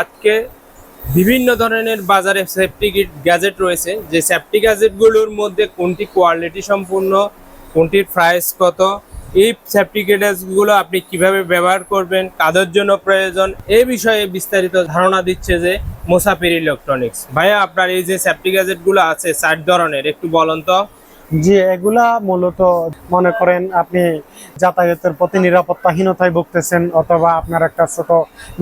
আজকে বিভিন্ন ধরনের বাজারে সেফটি গ্যাজেট রয়েছে। যে সেফটি গ্যাজেটগুলোর মধ্যে কোনটি কোয়ালিটি সম্পূর্ণ কোনটির প্রাইস কত, এই সেফটি গ্যাজেটগুলো আপনি কীভাবে ব্যবহার করবেন, কাদের জন্য প্রয়োজন এই বিষয়ে বিস্তারিত ধারণা দিচ্ছে যে মোসাফির ইলেকট্রনিক্স। ভাইয়া, আপনার এই যে সেফটি গ্যাজেটগুলো আছে চার ধরনের, একটু বলুন তো। জি, এগুলা মূলত মনে করেন আপনি যাতায়াতের প্রতি নিরাপত্তাহীনতায় ভুগতেছেন, অথবা আপনার একটা ছোট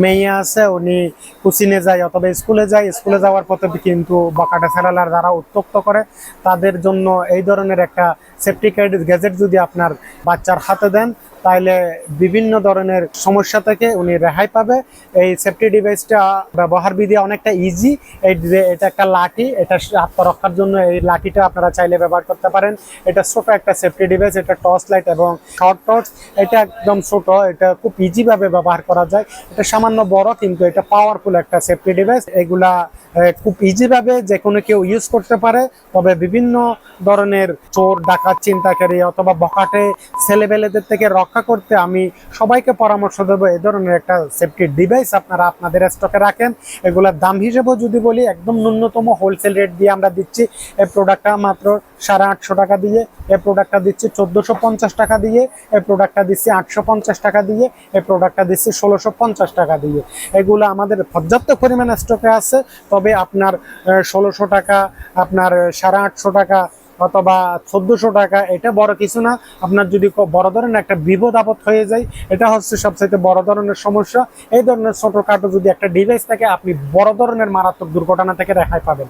মেয়ে আছে, উনি কুচিনে যায় অথবা স্কুলে যায়, স্কুলে যাওয়ার পথে কিন্তু বকাটা ফেলালার যারা উত্তক্ত করে, তাদের জন্য এই ধরনের একটা সেফটি গ্যাজেট যদি আপনার বাচ্চার হাতে দেন তাহলে বিভিন্ন ধরনের সমস্যা থেকে উনি রেহাই পাবে। এই সেফটি ডিভাইসটা ব্যবহার বিধি অনেকটা ইজি এটা একটা লাঠি, এটা আত্মরক্ষার জন্য এই লাঠিটা আপনারা চাইলে ব্যবহার করতে পারেন। এটা ছোট একটা সেফটি ডিভাইস এটা টর্চ লাইট এবং শর্ট টর্চ এটা একদম ছোট, এটা খুব ইজিভাবে ব্যবহার করা যায়। এটা সামান্য বড়, কিন্তু এটা পাওয়ারফুল একটা সেফটি ডিভাইস এগুলা খুব ইজি ভাবে যে কোনো কেউ ইউজ করতে পারে, তবে বিভিন্ন ধরনের চোর, ডাকাত চিন্তাকারী অথবা বকাটে ছেলেবেলেদের থেকে রক্ষা করতে আমি সবাইকে পরামর্শ দেবো। এই ধরনের একটা সেফটি ডিভাইস আপনারা আপনাদের স্টকে রাখেন। এগুলোর দাম হিসেবেও যদি বলি, একদম ন্যূনতম হোলসেল রেট দিয়ে আমরা দিচ্ছি। এই প্রোডাক্টটা মাত্র সাড়ে আটশো টাকা দিয়ে এই প্রোডাক্টটা দিচ্ছি চোদ্দোশো পঞ্চাশ টাকা দিয়ে এই প্রোডাক্টটা দিচ্ছি আটশো পঞ্চাশ টাকা দিয়ে এই প্রোডাক্টটা দিচ্ছি ষোলোশো পঞ্চাশ টাকা দিয়ে। এগুলো আমাদের পর্যাপ্ত পরিমাণ স্টকে আছে, তবে আপনার ষোলোশো টাকা, আপনার সাড়ে আটশো টাকা অথবা চোদ্দোশো টাকা, এটা বড় কিছু না। আপনার যদি বড় ধরনের একটা বিপদ আপদ হয়ে যায়, এটা হচ্ছে সবচাইতে বড় ধরনের সমস্যা। এই ধরনের ছোটোখাটো যদি একটা ডিভাইস থাকে, আপনি বড় ধরনের মারাত্মক দুর্ঘটনা থেকে রেহাই পাবেন।